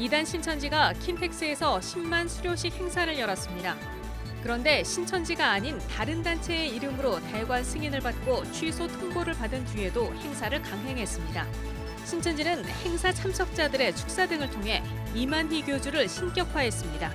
이단 신천지가 킨텍스에서 10만 수료식 행사를 열었습니다. 그런데 신천지가 아닌 다른 단체의 이름으로 대관 승인을 받고 취소 통보를 받은 뒤에도 행사를 강행했습니다. 신천지는 행사 참석자들의 축사 등을 통해 이만희 교주를 신격화했습니다.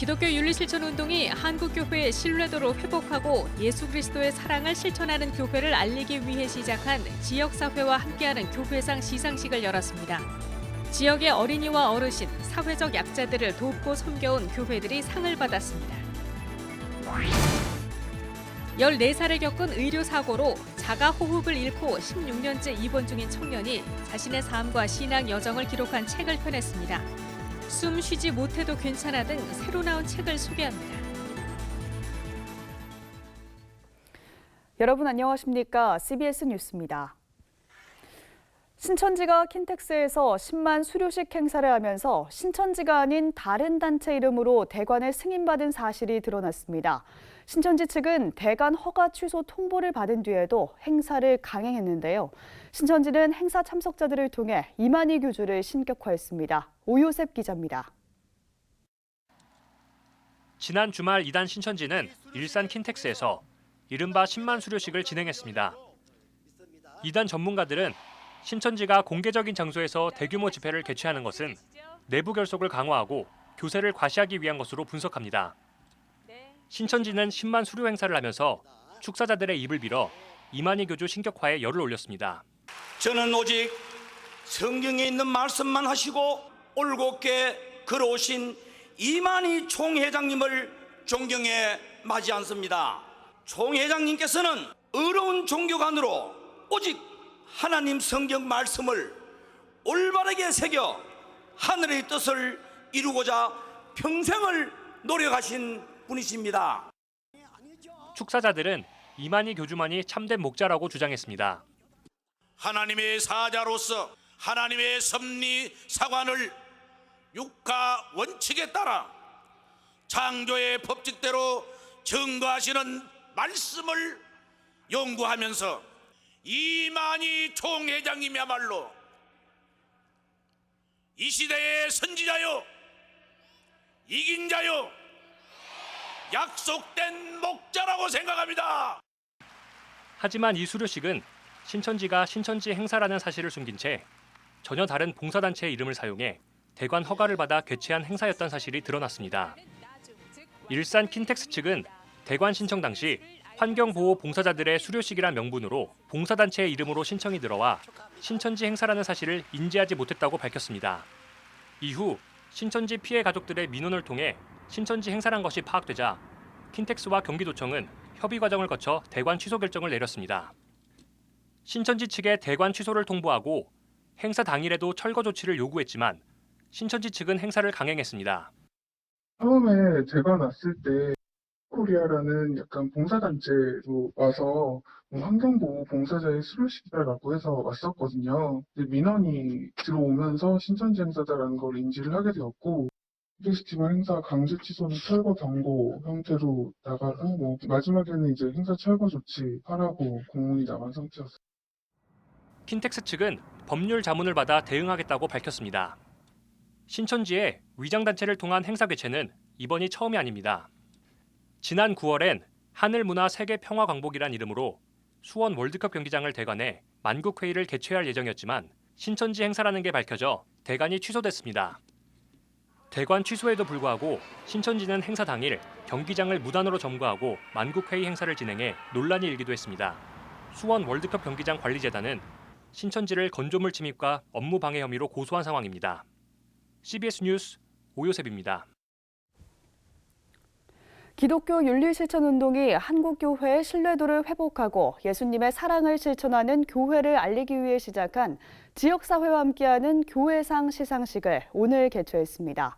기독교 윤리 실천 운동이 한국 교회의 신뢰도를 회복하고 예수 그리스도의 사랑을 실천하는 교회를 알리기 위해 시작한 지역 사회와 함께하는 교회상 시상식을 열었습니다. 지역의 어린이와 어르신, 사회적 약자들을 돕고 섬겨온 교회들이 상을 받았습니다. 14살에 겪은 의료 사고로 자가 호흡을 잃고 16년째 입원 중인 청년이 자신의 삶과 신앙 여정을 기록한 책을 펴냈습니다. 숨 쉬지 못해도 괜찮아 등 새로 나온 책을 소개합니다. 여러분 안녕하십니까? CBS 뉴스입니다. 신천지가 킨텍스에서 10만 수료식 행사를 하면서 신천지가 아닌 다른 단체 이름으로 대관을 승인받은 사실이 드러났습니다. 신천지 측은 대관 허가 취소 통보를 받은 뒤에도 행사를 강행했는데요. 신천지는 행사 참석자들을 통해 이만희 교주를 신격화했습니다. 오요셉 기자입니다. 지난 주말 이단 신천지는 일산 킨텍스에서 이른바 10만 수료식을 진행했습니다. 이단 전문가들은 신천지가 공개적인 장소에서 대규모 집회를 개최하는 것은 내부 결속을 강화하고 교세를 과시하기 위한 것으로 분석합니다. 신천지는 10만 수료 행사를 하면서 축사자들의 입을 빌어 이만희 교주 신격화에 열을 올렸습니다. 저는 오직 성경에 있는 말씀만 하시고 올곧게 걸어오신 이만희 총회장님을 존경해 마지 않습니다. 총회장님께서는 어려운 종교관으로 오직 하나님 성경 말씀을 올바르게 새겨 하늘의 뜻을 이루고자 평생을 노력하신 분이십니다. 축사자들은 이만희 교주만이 참된 목자라고 주장했습니다. 하나님의 사자로서 하나님의 섭리 사관을 육가 원칙에 따라 창조의 법칙대로 증거하시는 말씀을 연구하면서 이만희 총회장님이야말로 이 시대의 선지자요 이긴 자요 약속된 목자라고 생각합니다. 하지만 이 수료식은 신천지가 신천지 행사라는 사실을 숨긴 채 전혀 다른 봉사단체의 이름을 사용해 대관 허가를 받아 개최한 행사였던 사실이 드러났습니다. 일산 킨텍스 측은 대관 신청 당시 환경보호 봉사자들의 수료식이란 명분으로 봉사단체의 이름으로 신청이 들어와 신천지 행사라는 사실을 인지하지 못했다고 밝혔습니다. 이후 신천지 피해 가족들의 민원을 통해 신천지 행사란 것이 파악되자 킨텍스와 경기도청은 협의 과정을 거쳐 대관 취소 결정을 내렸습니다. 신천지 측에 대관 취소를 통보하고 행사 당일에도 철거 조치를 요구했지만 신천지 측은 행사를 강행했습니다. 처음에 제가 났을 때 코리아라는 약간 봉사단체로 와서 뭐 환경보호 봉사자의 수료식이다라고 해서 왔었거든요. 민원이 들어오면서 신천지 행사다라는 걸 인지를 하게 되었고 페스티벌 행사 강제 취소는 철거 경고 형태로 나가고 뭐 마지막에는 이제 행사 철거 조치 하라고 공문이 나간 상태였어요. 킨텍스 측은 법률 자문을 받아 대응하겠다고 밝혔습니다. 신천지의 위장단체를 통한 행사 개최는 이번이 처음이 아닙니다. 지난 9월엔 하늘문화 세계평화광복이란 이름으로 수원 월드컵 경기장을 대관해 만국회의를 개최할 예정이었지만 신천지 행사라는 게 밝혀져 대관이 취소됐습니다. 대관 취소에도 불구하고 신천지는 행사 당일 경기장을 무단으로 점거하고 만국회의 행사를 진행해 논란이 일기도 했습니다. 수원 월드컵 경기장 관리재단은 신천지를 건조물 침입과 업무 방해 혐의로 고소한 상황입니다. CBS 뉴스 오요셉입니다. 기독교 윤리실천운동이 한국교회의 신뢰도를 회복하고 예수님의 사랑을 실천하는 교회를 알리기 위해 시작한 지역사회와 함께하는 교회상 시상식을 오늘 개최했습니다.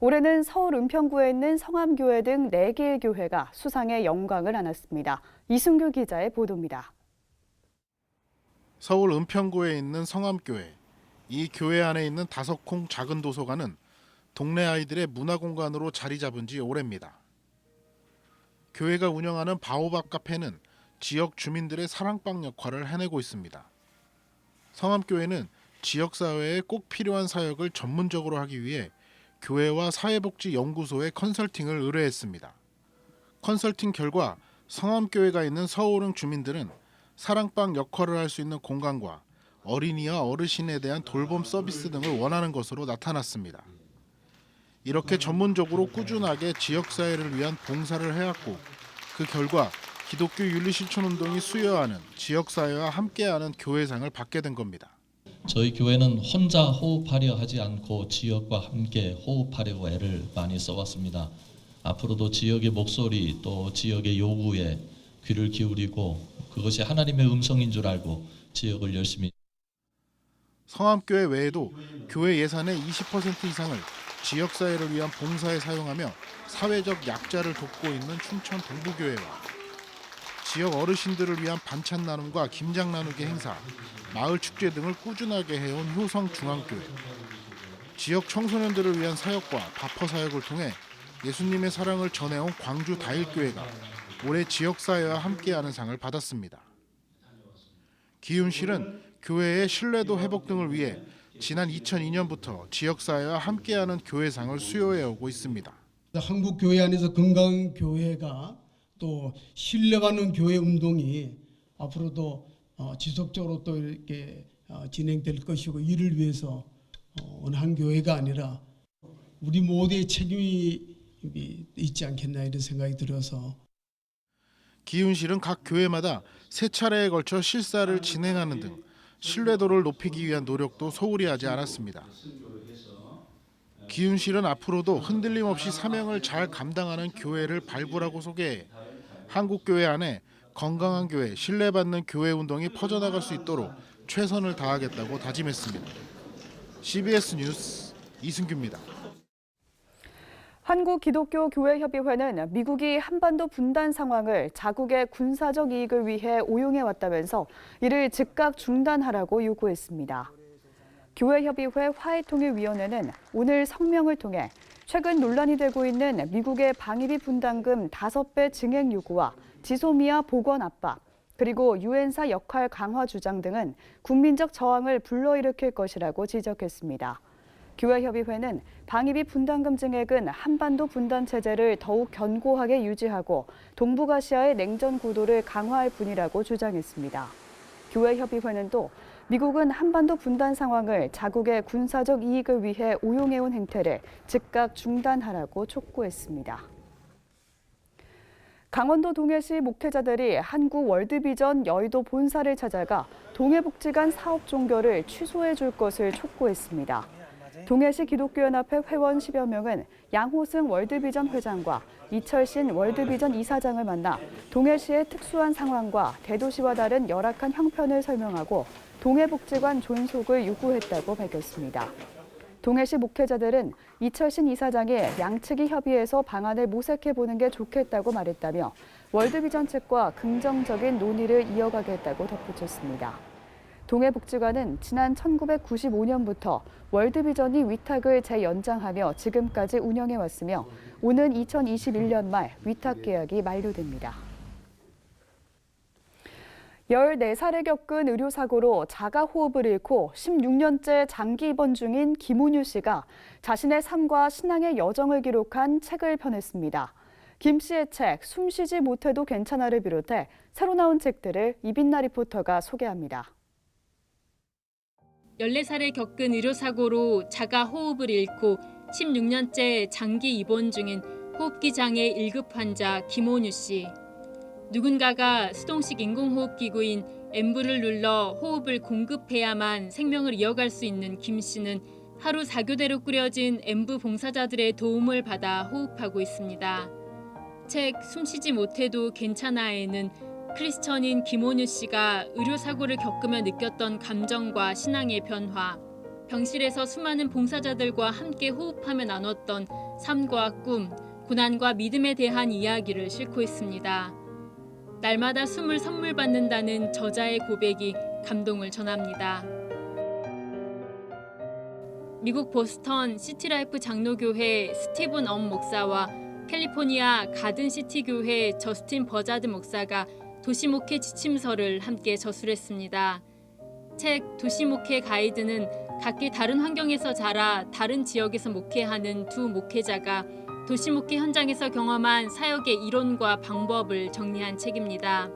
올해는 서울 은평구에 있는 성암교회 등 4개의 교회가 수상의 영광을 안았습니다. 이승규 기자의 보도입니다. 서울 은평구에 있는 성암교회. 이 교회 안에 있는 다섯 콩 작은 도서관은 동네 아이들의 문화 공간으로 자리 잡은 지 오래입니다. 교회가 운영하는 바오밥 카페는 지역 주민들의 사랑방 역할을 해내고 있습니다. 성암교회는 지역 사회에 꼭 필요한 사역을 전문적으로 하기 위해 교회와 사회복지 연구소에 컨설팅을 의뢰했습니다. 컨설팅 결과 성암교회가 있는 서울흥 주민들은 사랑방 역할을 할 수 있는 공간과 어린이와 어르신에 대한 돌봄 서비스 등을 원하는 것으로 나타났습니다. 이렇게 전문적으로 꾸준하게 지역사회를 위한 봉사를 해왔고 그 결과 기독교 윤리실천운동이 수여하는 지역사회와 함께하는 교회상을 받게 된 겁니다. 저희 교회는 혼자 호흡하려 하지 않고 지역과 함께 호흡하려고 애를 많이 써왔습니다. 앞으로도 지역의 목소리 또 지역의 요구에 귀를 기울이고 그것이 하나님의 음성인 줄 알고 지역을 열심히 성암교회 외에도 교회 예산의 20% 이상을 지역사회를 위한 봉사에 사용하며 사회적 약자를 돕고 있는 춘천 동부교회와 지역 어르신들을 위한 반찬 나눔과 김장 나누기 행사, 마을 축제 등을 꾸준하게 해온 효성 중앙교회, 지역 청소년들을 위한 사역과 바퍼 사역을 통해 예수님의 사랑을 전해온 광주 다일교회가 올해 지역사회와 함께하는 상을 받았습니다. 기윤실은 교회의 신뢰도 회복 등을 위해 지난 2002년부터 지역사회와 함께하는 교회상을 수여해 오고 있습니다. 한국 교회 안에서 건강한 교회가 또 신뢰가는 교회 운동이 앞으로도 어, 지속적으로 또 이렇게 어, 진행될 것이고 이를 위해서 어, 어느 한 교회가 아니라 우리 모두의 책임이 있지 않겠나 이런 생각이 들어서 기윤실은 각 교회마다 세 차례에 걸쳐 실사를 진행하는 등 신뢰도를 높이기 위한 노력도 소홀히 하지 않았습니다. 기윤실은 앞으로도 흔들림 없이 사명을 잘 감당하는 교회를 발굴하고 소개해 한국 교회 안에 건강한 교회, 신뢰받는 교회 운동이 퍼져나갈 수 있도록 최선을 다하겠다고 다짐했습니다. CBS 뉴스 이승규입니다. 한국기독교교회협의회는 미국이 한반도 분단 상황을 자국의 군사적 이익을 위해 오용해 왔다면서 이를 즉각 중단하라고 요구했습니다. 교회협의회 화해통일위원회는 오늘 성명을 통해 최근 논란이 되고 있는 미국의 방위비 분담금 5배 증액 요구와 지소미아 복원 압박, 그리고 유엔사 역할 강화 주장 등은 국민적 저항을 불러일으킬 것이라고 지적했습니다. 교회협의회는 방위비 분담 금 증액은 한반도 분단 체제를 더욱 견고하게 유지하고 동북아시아의 냉전 구도를 강화할 뿐이라고 주장했습니다. 교회협의회는 또 미국은 한반도 분단 상황을 자국의 군사적 이익을 위해 오용해온 행태를 즉각 중단하라고 촉구했습니다. 강원도 동해시 목회자들이 한국 월드비전 여의도 본사를 찾아가 동해복지관 사업 종결을 취소해 줄 것을 촉구했습니다. 동해시 기독교연합회 회원 10여 명은 양호승 월드비전 회장과 이철신 월드비전 이사장을 만나 동해시의 특수한 상황과 대도시와 다른 열악한 형편을 설명하고 동해복지관 존속을 요구했다고 밝혔습니다. 동해시 목회자들은 이철신 이사장이 양측이 협의해서 방안을 모색해 보는 게 좋겠다고 말했다며 월드비전 측과 긍정적인 논의를 이어가겠다고 덧붙였습니다. 동해복지관은 지난 1995년부터 월드비전이 위탁을 재연장하며 지금까지 운영해 왔으며 오는 2021년 말 위탁 계약이 만료됩니다. 14살에 겪은 의료사고로 자가호흡을 잃고 16년째 장기 입원 중인 김온유 씨가 자신의 삶과 신앙의 여정을 기록한 책을 펴냈습니다. 김 씨의 책 숨쉬지 못해도 괜찮아를 비롯해 새로 나온 책들을 이빈나 리포터가 소개합니다. 14살에 겪은 의료사고로 자가 호흡을 잃고 16년째 장기 입원 중인 호흡기 장애 1급 환자 김온유 씨. 누군가가 수동식 인공호흡 기구인 엠브를 눌러 호흡을 공급해야만 생명을 이어갈 수 있는 김 씨는 하루 4교대로 꾸려진 엠브 봉사자들의 도움을 받아 호흡하고 있습니다. 책 숨쉬지 못해도 괜찮아에는 크리스천인 김온유 씨가 의료 사고를 겪으며 느꼈던 감정과 신앙의 변화, 병실에서 수많은 봉사자들과 함께 호흡하며 나눴던 삶과 꿈, 고난과 믿음에 대한 이야기를 싣고 있습니다. 날마다 숨을 선물 받는다는 저자의 고백이 감동을 전합니다. 미국 보스턴 시티라이프 장로교회 스티븐 엄 목사와 캘리포니아 가든시티 교회 저스틴 버자드 목사가 도시목회 지침서를 함께 저술했습니다. 책 도시 목회 가이드는 각기 다른 환경에서 자라 다른 지역에서 목회하는 두 목회자가 도시 목회 현장에서 경험한 사역의 이론과 방법을 정리한 책입니다.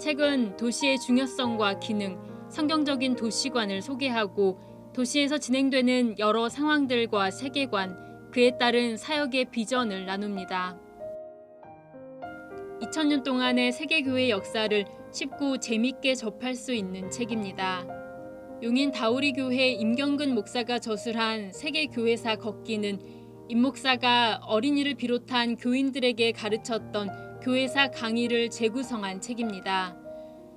책은 도시의 중요성과 기능, 성경적인 도시관을 소개하고 도시에서 진행되는 여러 상황들과 세계관, 그에 따른 사역의 비전을 나눕니다. 2000년 동안의 세계교회 역사를 쉽고 재밌게 접할 수 있는 책입니다. 용인 다우리 교회 임경근 목사가 저술한 세계교회사 걷기는 임 목사가 어린이를 비롯한 교인들에게 가르쳤던 교회사 강의를 재구성한 책입니다.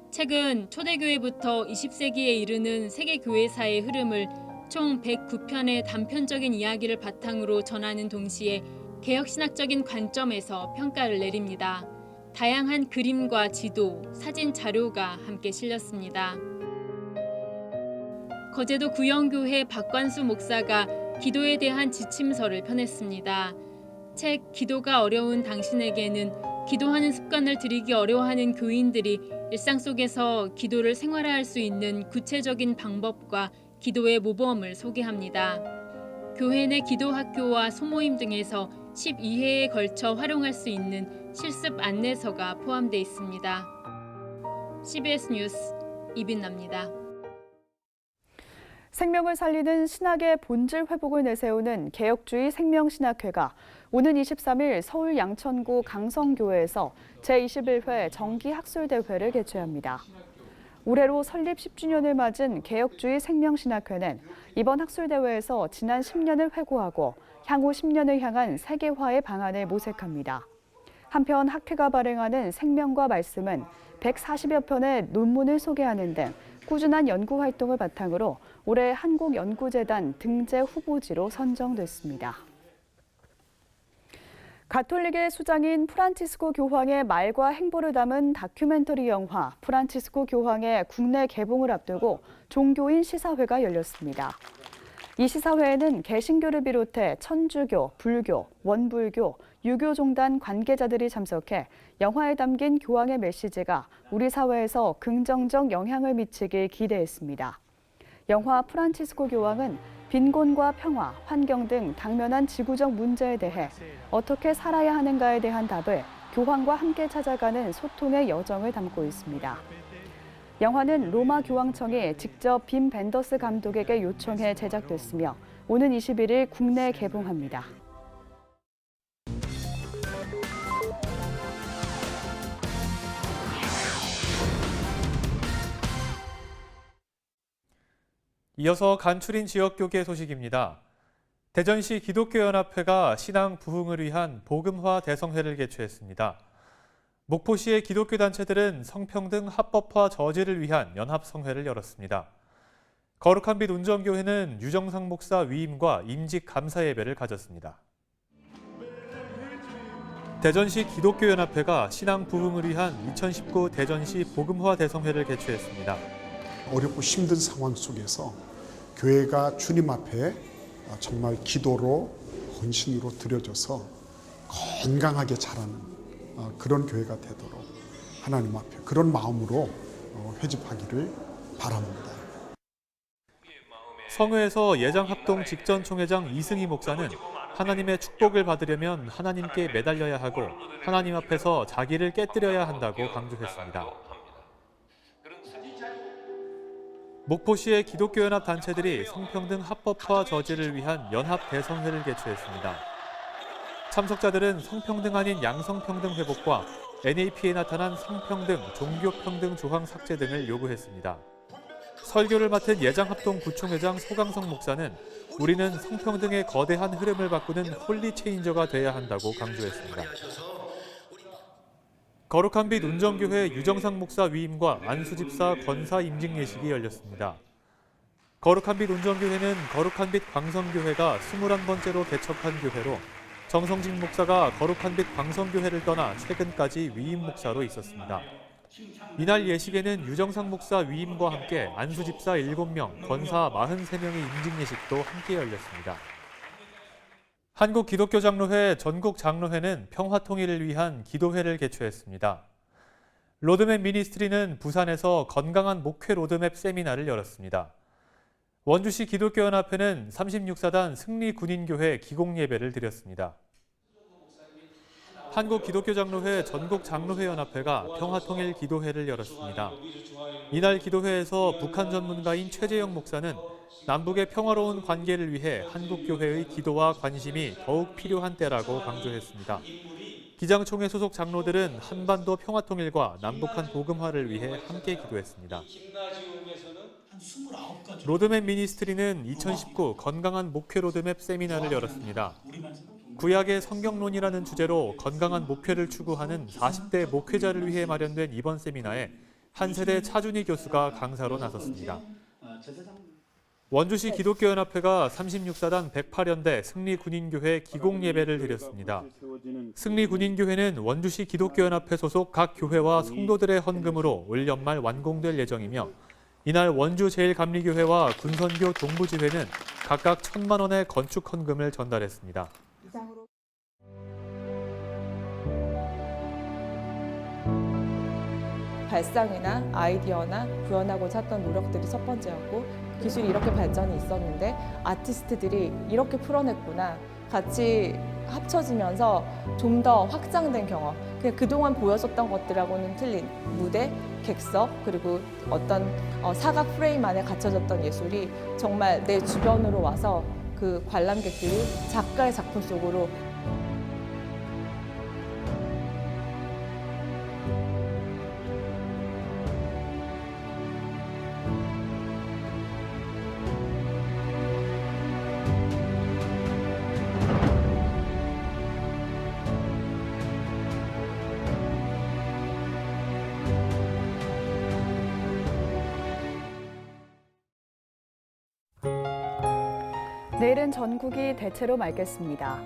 책은 초대교회부터 20세기에 이르는 세계교회사의 흐름을 총 109편의 단편적인 이야기를 바탕으로 전하는 동시에 개혁신학적인 관점에서 평가를 내립니다. 다양한 그림과 지도, 사진 자료가 함께 실렸습니다. 거제도 구영교회 박관수 목사가 기도에 대한 지침서를 펴냈습니다. 책 기도가 어려운 당신에게는 기도하는 습관을 들이기 어려워하는 교인들이 일상 속에서 기도를 생활화할 수 있는 구체적인 방법과 기도의 모범을 소개합니다. 교회 내 기도 학교와 소모임 등에서 12회에 걸쳐 활용할 수 있는 실습 안내서가 포함되어 있습니다. CBS 뉴스 이빈나입니다. 생명을 살리는 신학의 본질 회복을 내세우는 개혁주의 생명신학회가 오는 23일 서울 양천구 강성교회에서 제21회 정기학술대회를 개최합니다. 올해로 설립 10주년을 맞은 개혁주의 생명신학회는 이번 학술대회에서 지난 10년을 회고하고 향후 10년을 향한 세계화의 방안을 모색합니다. 한편 학회가 발행하는 생명과 말씀은 140여 편의 논문을 소개하는 등 꾸준한 연구 활동을 바탕으로 올해 한국연구재단 등재 후보지로 선정됐습니다. 가톨릭의 수장인 프란치스코 교황의 말과 행보를 담은 다큐멘터리 영화 프란치스코 교황의 국내 개봉을 앞두고 종교인 시사회가 열렸습니다. 이 시사회에는 개신교를 비롯해 천주교, 불교, 원불교, 유교종단 관계자들이 참석해 영화에 담긴 교황의 메시지가 우리 사회에서 긍정적 영향을 미치길 기대했습니다. 영화 프란치스코 교황은 빈곤과 평화, 환경 등 당면한 지구적 문제에 대해 어떻게 살아야 하는가에 대한 답을 교황과 함께 찾아가는 소통의 여정을 담고 있습니다. 영화는 로마 교황청이 직접 빔 벤더스 감독에게 요청해 제작됐으며 오는 21일 국내 개봉합니다. 이어서 간추린 지역교계 소식입니다. 대전시 기독교연합회가 신앙 부흥을 위한 복음화 대성회를 개최했습니다. 목포시의 기독교 단체들은 성평등 합법화 저지를 위한 연합성회를 열었습니다. 거룩한 빛 운정교회는 유정상 목사 위임과 임직 감사 예배를 가졌습니다. 대전시 기독교연합회가 신앙 부흥을 위한 2019 대전시 복음화 대성회를 개최했습니다. 어렵고 힘든 상황 속에서 교회가 주님 앞에 정말 기도로 헌신으로 드려져서 건강하게 자라는 그런 교회가 되도록 하나님 앞에 그런 마음으로 회집하기를 바랍니다. 성회에서 예장 합동 직전 총회장 이승희 목사는 하나님의 축복을 받으려면 하나님께 매달려야 하고 하나님 앞에서 자기를 깨뜨려야 한다고 강조했습니다. 목포시의 기독교 연합 단체들이 성평등 합법화 저지를 위한 연합 대성회를 개최했습니다. 참석자들은 성평등 아닌 양성평등 회복과 NAP에 나타난 성평등, 종교평등 조항 삭제 등을 요구했습니다. 설교를 맡은 예장합동 구총회장 소강성 목사는 우리는 성평등의 거대한 흐름을 바꾸는 홀리 체인저가 돼야 한다고 강조했습니다. 거룩한 빛 운정교회 유정상 목사 위임과 안수집사 권사 임직 예식이 열렸습니다. 거룩한 빛 운정교회는 거룩한 빛 광성교회가 21번째로 개척한 교회로 정성진 목사가 거룩한 빛 광성교회를 떠나 최근까지 위임 목사로 있었습니다. 이날 예식에는 유정상 목사 위임과 함께 안수 집사 7명, 권사 43명의 임직 예식도 함께 열렸습니다. 한국 기독교 장로회 전국 장로회는 평화 통일을 위한 기도회를 개최했습니다. 로드맵 미니스트리는 부산에서 건강한 목회 로드맵 세미나를 열었습니다. 원주시 기독교연합회는 36사단 승리 군인교회 기공 예배를 드렸습니다. 한국기독교장로회 전국장로회연합회가 평화통일 기도회를 열었습니다. 이날 기도회에서 북한 전문가인 최재영 목사는 남북의 평화로운 관계를 위해 한국교회의 기도와 관심이 더욱 필요한 때라고 강조했습니다. 기장총회 소속 장로들은 한반도 평화통일과 남북한 복음화를 위해 함께 기도했습니다. 로드맵 미니스트리는 2019 건강한 목회 로드맵 세미나를 열었습니다. 구약의 성경론이라는 주제로 건강한 목회를 추구하는 40대 목회자를 위해 마련된 이번 세미나에 한 세대 차준희 교수가 강사로 나섰습니다. 원주시 기독교연합회가 36사단 108연대 승리군인교회 기공예배를 드렸습니다. 승리군인교회는 원주시 기독교연합회 소속 각 교회와 성도들의 헌금으로 올 연말 완공될 예정이며 이날 원주 제일감리교회와 군선교 동부지회는 각각 천만 원의 건축 헌금을 전달했습니다. 발상이나 아이디어나 구현하고자 했던 노력들이 첫 번째였고 기술이 이렇게 발전이 있었는데 아티스트들이 이렇게 풀어냈구나. 같이 합쳐지면서 좀 더 확장된 경험. 그냥 그동안 보여줬던 것들하고는 틀린 무대, 객석 그리고 어떤 어, 사각 프레임 안에 갇혀졌던 예술이 정말 내 주변으로 와서 그 관람객들이 작가의 작품 속으로 내일은 전국이 대체로 맑겠습니다.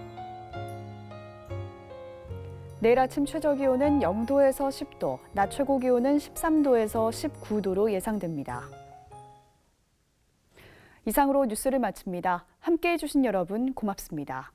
내일 아침 최저 기온은 0도에서 10도, 낮 최고 기온은 13도에서 19도로 예상됩니다. 이상으로 뉴스를 마칩니다. 함께 해 주신 여러분 고맙습니다.